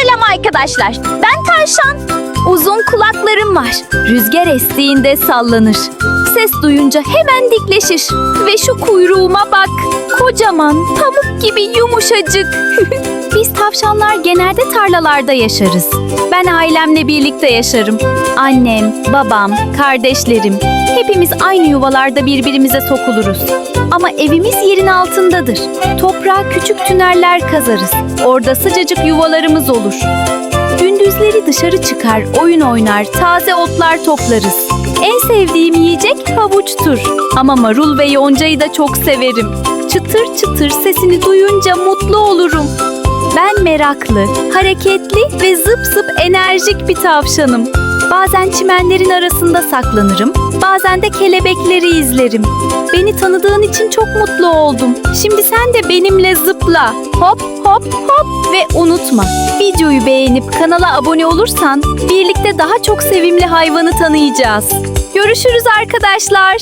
Selam arkadaşlar. Ben Tavşan. Uzun kulaklarım var. Rüzgar estiğinde sallanır. Ses duyunca hemen dikleşir. Ve şu kuyruğuma bak. Kocaman, pamuk gibi yumuşacık. Biz tavşanlar genelde tarlalarda yaşarız. Ben ailemle birlikte yaşarım. Annem, babam, kardeşlerim. Hepimiz aynı yuvalarda birbirimize sokuluruz. Ama evimiz yerin altındadır. Toprağa küçük tüneller kazarız. Orada sıcacık yuvalarımız olur. Gündüzleri dışarı çıkar, oyun oynar, taze otlar toplarız. En sevdiğim yiyecek havuçtur. Ama marul ve yoncayı da çok severim. Çıtır çıtır sesini duyunca mutlu olurum. Ben meraklı, hareketli ve zıp zıp enerjik bir tavşanım. Bazen çimenlerin arasında saklanırım, bazen de kelebekleri izlerim. Beni tanıdığın için çok mutlu oldum. Şimdi sen de benimle zıpla. Hop hop hop ve unutma. Videoyu beğenip kanala abone olursan birlikte daha çok sevimli hayvanı tanıyacağız. Görüşürüz arkadaşlar.